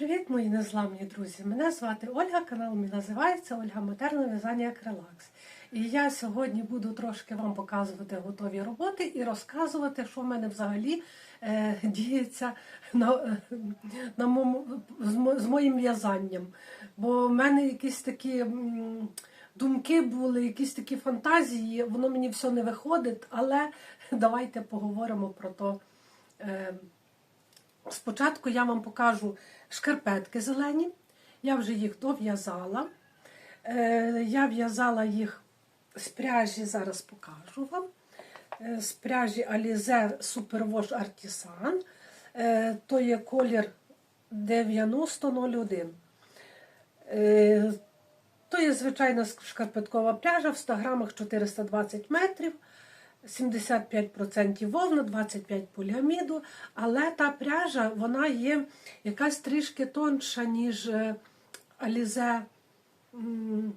Привіт, мої незламні друзі! Мене звати Ольга, канал мій називається Ольга Модерне в'язання як релакс. І я сьогодні буду трошки вам показувати готові роботи і розказувати, що в мене взагалі е, діється на, на моєму, з, мо- з моїм в'язанням. Бо в мене якісь такі думки були, якісь такі фантазії, воно мені все не виходить, але давайте поговоримо про то. Е, Спочатку я вам покажу шкарпетки зелені. Я вже їх дов'язала. Е, Я в'язала їх з пряжі, зараз покажу вам. Е, З пряжі Alize Superwash Artisan. Е, То є колір 9001. Е, То є звичайна шкарпеткова пряжа в 100 грамах 420 метрів. 75% вовна, 25% поліаміду, але та пряжа вона є якась трішки тонша, ніж е, м,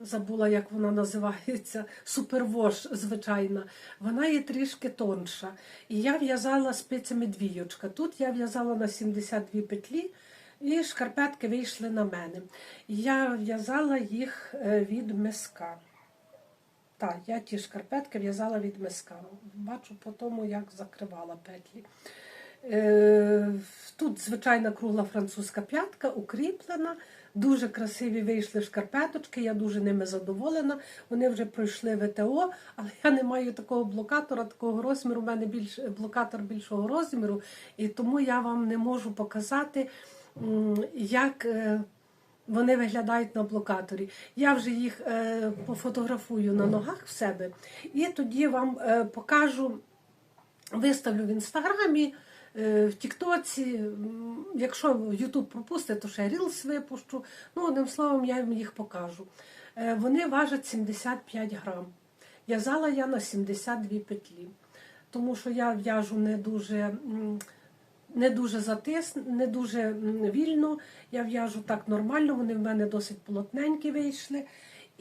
забула, як вона називається, супервош, звичайна. Вона є трішки тонша. І я в'язала спицями двійочка. Тут я в'язала на 72 петлі. І шкарпетки вийшли на мене. Я в'язала їх е, від миска. Так, я ті шкарпетки в'язала від миска. Бачу по тому, як закривала петлі. Е, Тут звичайна кругла французька п'ятка, укріплена. Дуже красиві вийшли шкарпеточки, я дуже ними задоволена. Вони вже пройшли ВТО, але я не маю такого блокатора, такого розміру. У мене більш, блокатор більшого розміру, і тому я вам не можу показати, як. Вони виглядають на блокаторі. Я вже їх е, пофотографую на ногах в себе, і тоді вам е, покажу, виставлю в інстаграмі, е, в Тіктоці. Якщо Ютуб пропустить, то ще Reels випущу. Ну, одним словом, я їм їх покажу. Е, вони важать 75 грам. В'язала я на 72 петлі, тому що я в'яжу не дуже. Не дуже затис, не дуже вільно. Я в'яжу так нормально, вони в мене досить полотненькі вийшли.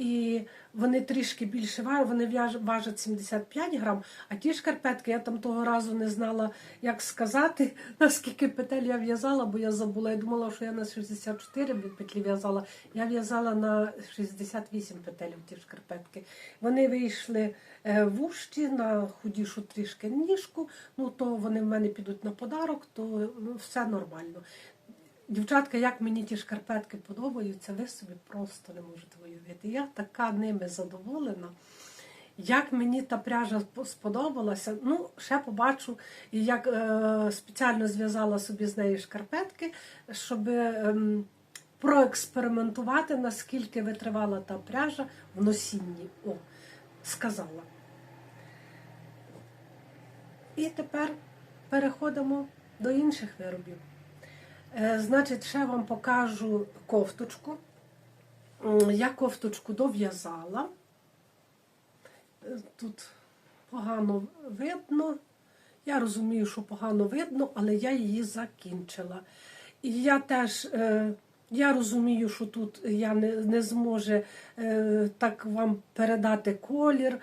І вони трішки більше важать, вони важать 75 грам, а ті шкарпетки я там того разу не знала, як сказати, наскільки петель я в'язала, бо я забула. Я думала, що я на 64 петлі в'язала. Я в'язала на 68 петель в ті шкарпетки. Вони вийшли е, вужті на худішу трішки ніжку, ну то вони в мене підуть на подарок, то ну, все нормально. Дівчатка, як мені ті шкарпетки подобаються, ви собі просто не можете уявити. Я така ними задоволена. Як мені та пряжа сподобалася, ну, ще побачу, як е, спеціально зв'язала собі з неї шкарпетки, щоб ем, проекспериментувати, наскільки витривала та пряжа в носінні. О, сказала. І тепер переходимо до інших виробів. Е, Значить, ще вам покажу кофточку. Я кофточку дов'язала. Е, Тут погано видно. Я розумію, що погано видно, але я її закінчила. І я теж е, я розумію, що тут я не, не зможу е, так вам передати колір.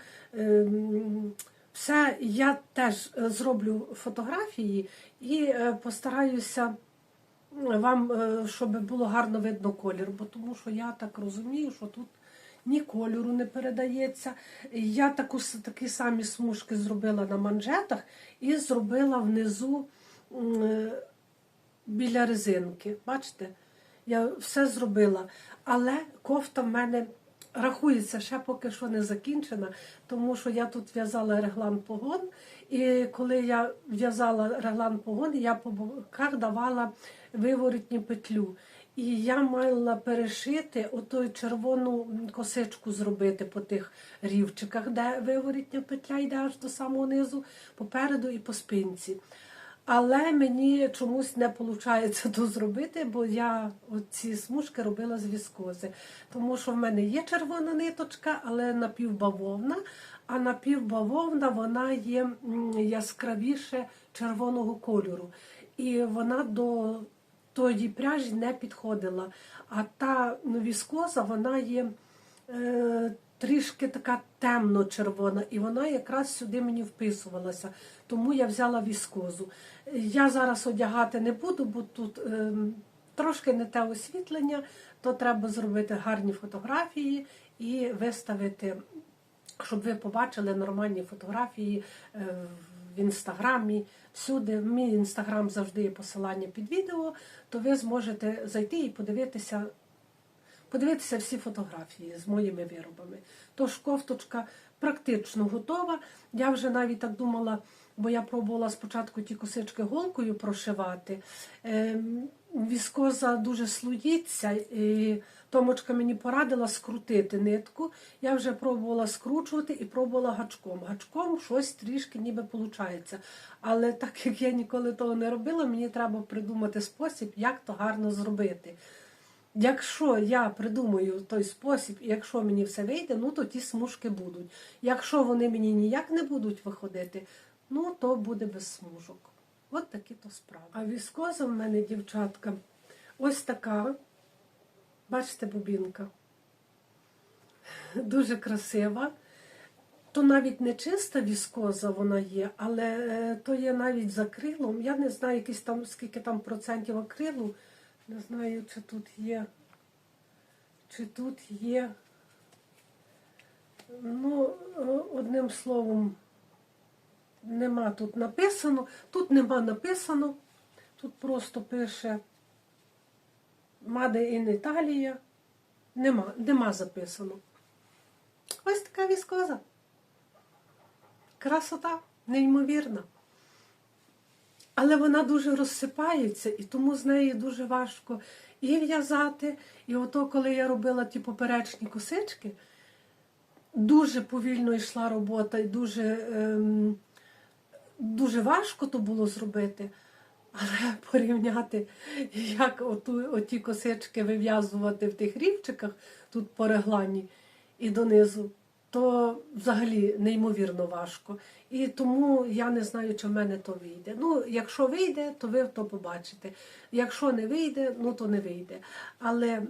Все, я теж зроблю фотографії і постараюся вам, е, щоб було гарно видно колір, бо тому що я так розумію, що тут ні кольору не передається. Я таку, такі самі смужки зробила на манжетах і зробила внизу е, біля резинки. Бачите? Я все зробила. Але кофта в мене рахується ще поки що не закінчена, тому що я тут в'язала реглан погон. І коли я в'язала реглан погон, я по боках давала виворотні петлю. І я мала перешити оту червону косичку зробити по тих рівчиках, де виворотня петля йде аж до самого низу, попереду і по спинці. Але мені чомусь не виходить то зробити, бо я ці смужки робила з віскози. Тому що в мене є червона ниточка, але напівбавовна, а напівбавовна вона є яскравіше червоного кольору. І вона до тої пряжі не підходила. А та віскоза, вона є е, трішки така темно-червона, і вона якраз сюди мені вписувалася. Тому я взяла віскозу. Я зараз одягати не буду, бо тут ем, трошки не те освітлення, то треба зробити гарні фотографії і виставити, щоб ви побачили нормальні фотографії е, в інстаграмі. Всюди, в мій інстаграм завжди є посилання під відео, то ви зможете зайти і подивитися подивитися всі фотографії з моїми виробами. Тож кофточка практично готова. Я вже навіть так думала, бо я пробувала спочатку ті косички голкою прошивати. Ем, Віскоза дуже слоїться, і Томочка мені порадила скрутити нитку. Я вже пробувала скручувати і пробувала гачком. Гачком щось трішки ніби виходить. Але так як я ніколи того не робила, мені треба придумати спосіб, як то гарно зробити. Якщо я придумаю той спосіб, і якщо мені все вийде, ну то ті смужки будуть. Якщо вони мені ніяк не будуть виходити, ну то буде без смужок. От такі то справи. А віскоза в мене, дівчатка, ось така. Бачите, бубінка. Дуже красива. То навіть не чиста віскоза вона є, але е, то є навіть з акрилом. Я не знаю, якісь там, скільки там процентів акрилу. Не знаю, чи тут є. Чи тут є. Ну, е, одним словом, нема тут написано. Тут нема написано. Тут просто пише Made in Italia. Нема, нема записано. Ось така віскоза. Красота, неймовірна. Але вона дуже розсипається, і тому з неї дуже важко і в'язати. І ото, коли я робила ті поперечні косички, дуже повільно йшла робота, і дуже, ем, дуже важко то було зробити. Але порівняти, як оту, оті косички вив'язувати в тих рівчиках, тут по реглані і донизу, то взагалі неймовірно важко. І тому я не знаю, чи в мене то вийде. Ну, якщо вийде, то ви то побачите. Якщо не вийде, ну то не вийде. Але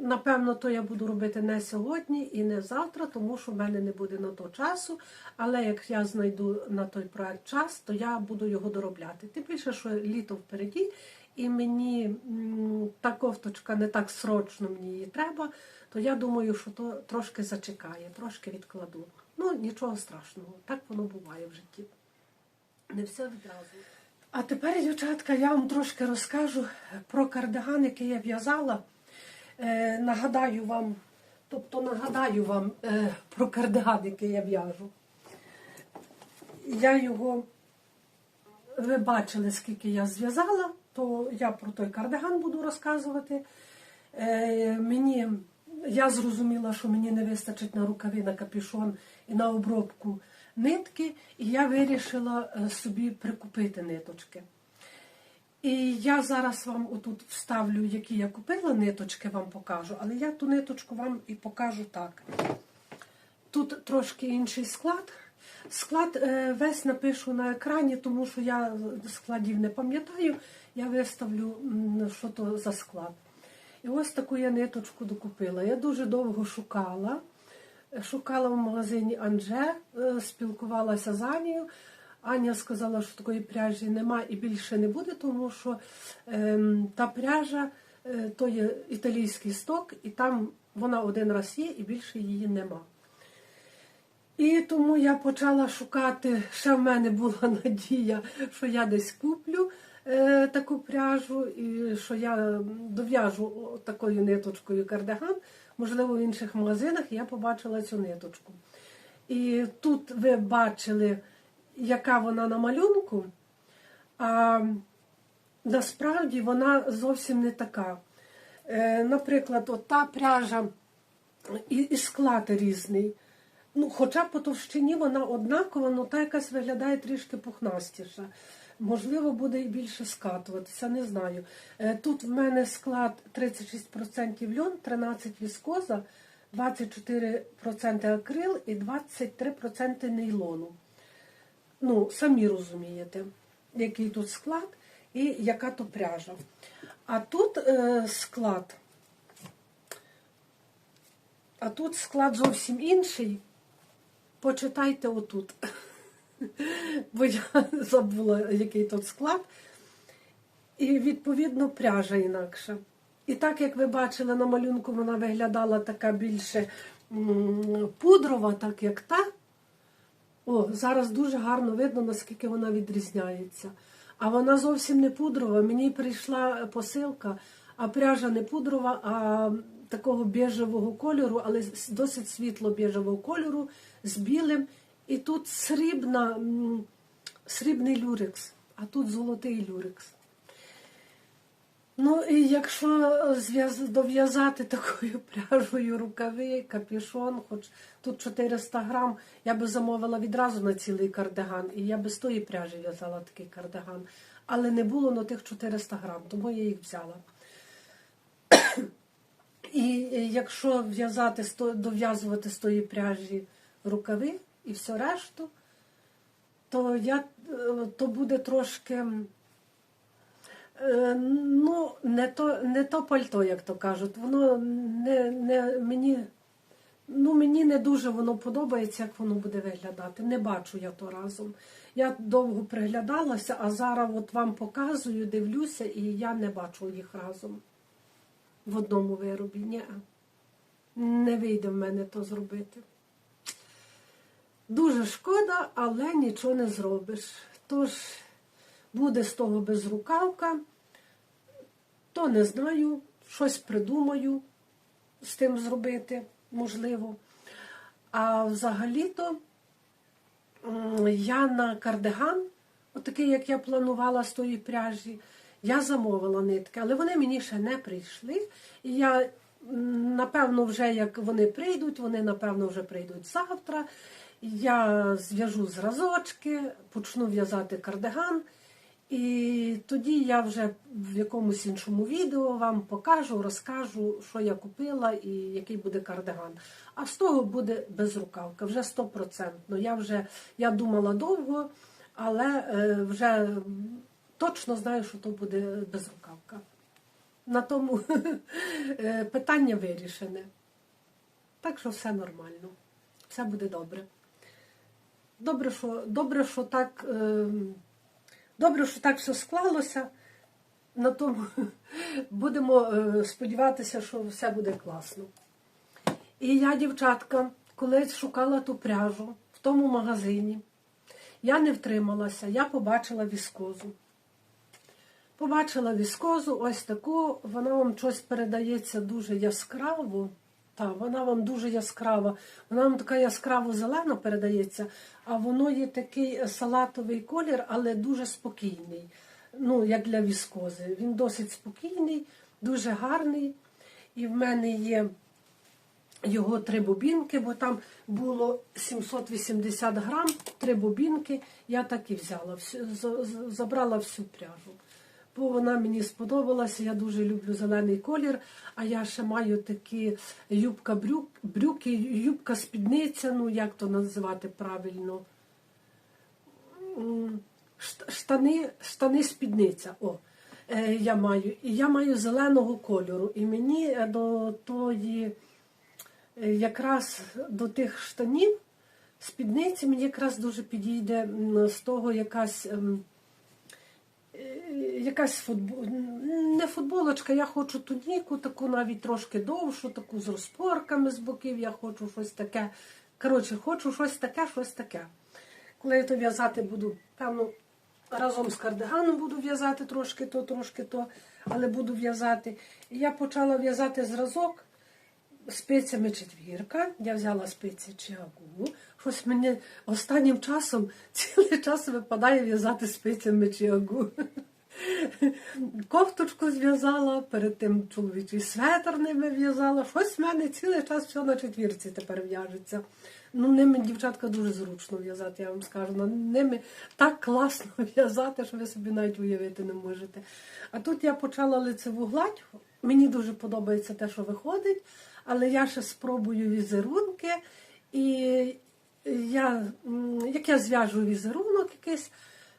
напевно, то я буду робити не сьогодні і не завтра, тому що в мене не буде на то часу. Але як я знайду на той проект час, то я буду його доробляти. Тим більше, що літо впереді, і мені та кофточка не так срочно мені її треба, то я думаю, що то трошки зачекає, трошки відкладу. Ну, нічого страшного, так воно буває в житті. Не все відразу. А тепер, дівчатка, я вам трошки розкажу про кардиган, який я в'язала. Е, нагадаю вам, тобто нагадаю вам е, про кардиган, який я в'яжу. Я його, ви бачили, скільки я зв'язала, то я про той кардиган буду розказувати. Е, мені, я зрозуміла, що мені не вистачить на рукави, на капюшон і на обробку нитки, і я вирішила е, собі прикупити ниточки. І я зараз вам отут вставлю, які я купила ниточки, вам покажу, але я ту ниточку вам і покажу так. Тут трошки інший склад. Склад е, весь напишу на екрані, тому що я складів не пам'ятаю. Я виставлю, що то за склад. І ось таку я ниточку докупила. Я дуже довго шукала. Шукала в магазині Анже, е, спілкувалася з Анією. Аня сказала, що такої пряжі нема і більше не буде, тому що ем, та пряжа е, то є італійський сток, і там вона один раз є і більше її нема. І тому я почала шукати, ще в мене була надія, що я десь куплю е, таку пряжу, і що я дов'яжу такою ниточкою кардиган. Можливо, в інших магазинах я побачила цю ниточку. І тут ви бачили, яка вона на малюнку, а насправді вона зовсім не така. Е, наприклад, от та пряжа і, склад різний. Ну, хоча по товщині вона однакова, але та якась виглядає трішки пухнастіша. Можливо, буде і більше скатуватися, не знаю. Е, Тут в мене склад 36% льон, 13% віскоза, 24% акрил і 23% нейлону. Ну, самі розумієте, який тут склад і яка то пряжа. А тут е, склад. А тут склад зовсім інший. Почитайте отут. Бо я забула, який тут склад. І, відповідно, пряжа інакша. І так як ви бачили на малюнку, вона виглядала така більше пудрова, так як та. О, зараз дуже гарно видно, наскільки вона відрізняється. А вона зовсім не пудрова. Мені прийшла посилка, а пряжа не пудрова, а такого біжевого кольору, але досить світло біжевого кольору з білим. І тут срібна, срібний люрекс, а тут золотий люрекс. Ну і якщо дов'язати такою пряжею рукави, капюшон, хоч тут 400 грам, я би замовила відразу на цілий кардиган, і я би з тої пряжі в'язала такий кардиган. Але не було на тих 400 грам, тому я їх взяла. І якщо в'язати дов'язувати з тої пряжі рукави і все решту, то я е, то буде трошки. Е, Ну, не то, не то пальто, як то кажуть. Воно не, не мені, ну, мені не дуже воно подобається, як воно буде виглядати. Не бачу я то разом. Я довго приглядалася, а зараз от вам показую, дивлюся, і я не бачу їх разом в одному виробі. Ні. Не вийде в мене то зробити. Дуже шкода, але нічого не зробиш. Тож буде з того безрукавка, то не знаю, щось придумаю з тим зробити, можливо. А взагалі-то я на кардиган, отакий, як я планувала з тої пряжі, я замовила нитки, але вони мені ще не прийшли. І я, напевно, вже як вони прийдуть, вони, напевно, вже прийдуть завтра. Я зв'яжу зразочки, почну в'язати кардиган. І тоді я вже в якомусь іншому відео вам покажу, розкажу, що я купила і який буде кардиган. А з того буде безрукавка, вже стопроцентно. Я вже я думала довго, але е, вже точно знаю, що то буде безрукавка. На тому е, питання вирішене. Так що все нормально, все буде добре. Добре, що, добре, що так. Е, Добре, що так все склалося. На тому будемо е, сподіватися, що все буде класно. І я, дівчатка, коли шукала ту пряжу в тому магазині, я не втрималася, я побачила віскозу. Побачила віскозу, ось таку, вона вам щось передається дуже яскраво. Так, вона вам дуже яскрава. Вона вам така яскраво зелена передається, а воно є такий салатовий колір, але дуже спокійний. Ну, як для віскози. Він досить спокійний, дуже гарний. І в мене є його три бобінки, бо там було 780 грам, три бобінки. Я так і взяла, забрала всю пряжу. Бо вона мені сподобалася, я дуже люблю зелений колір, а я ще маю такі юбка брюк, брюки, юбка спідниця, ну як то називати правильно. Штани, штани спідниця. О, е, я маю. І я маю зеленого кольору. І мені е, до тої, е, якраз до тих штанів спідниці мені якраз дуже підійде з того якась. Якась футбол... не футболочка, я хочу туніку, таку навіть трошки довшу, таку з розпорками з боків, я хочу щось таке. Коротше, хочу щось таке, щось таке. Коли я то в'язати буду, певно, разом з кардиганом буду в'язати трошки то, трошки то, але буду в'язати. І я почала в'язати зразок спицями четвірка. Я взяла спиці чиагу. Щось мені останнім часом цілий час випадає в'язати спицями чиагу. Кофточку зв'язала, перед тим чоловічий светр ними в'язала. Щось в мене цілий час все на четвірці тепер в'яжеться. Ну, ними, дівчатка, дуже зручно в'язати, я вам скажу. Ну, Ними так класно в'язати, що ви собі навіть уявити не можете. А тут я почала лицеву гладь. Мені дуже подобається те, що виходить, але я ще спробую візерунки. І я, як я зв'яжу візерунок якийсь,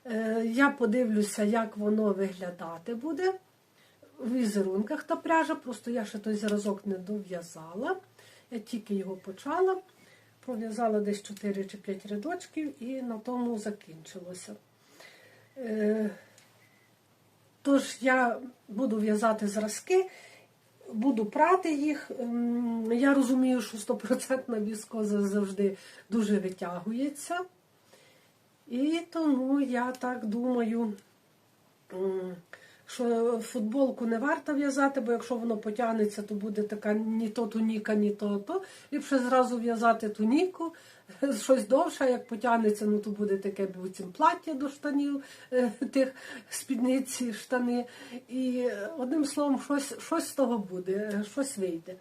е, я подивлюся, як воно виглядати буде в візерунках та пряжа. Просто я ще той зразок не дов'язала. Я тільки його почала, пров'язала десь 4 чи 5 рядочків і на тому закінчилося. Е, Тож я буду в'язати зразки буду прати їх. Я розумію, що стопроцентна віскоза завжди дуже витягується. І тому я так думаю, що футболку не варто в'язати, бо якщо воно потягнеться, то буде така ні то туніка, ні то то. Ліпше зразу в'язати туніку, щось довше, як потягнеться, ну то буде таке буцім плаття до штанів, е, тих спідниці, штани. І одним словом, щось, щось з того буде, щось вийде.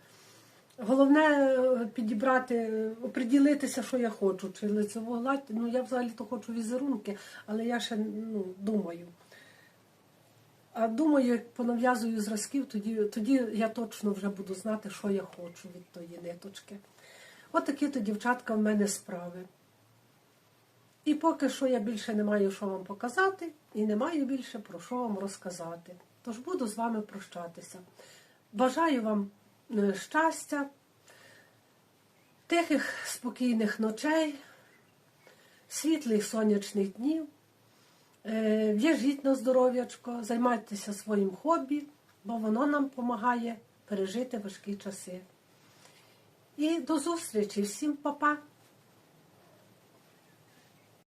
Головне е, підібрати, оприділитися, що я хочу. Чи лицеву гладь. Ну я взагалі то хочу візерунки, але я ще ну, думаю. А думаю, як понав'язую зразків, тоді, тоді я точно вже буду знати, що я хочу від тої ниточки. От такі то, дівчатка, в мене справи. І поки що я більше не маю що вам показати, і не маю більше про що вам розказати. Тож буду з вами прощатися. Бажаю вам е, щастя, тихих, спокійних ночей, світлих сонячних днів. Е, В'яжіть на здоров'ячко, займайтеся своїм хобі, бо воно нам допомагає пережити важкі часи. І до зустрічі, всім па-па!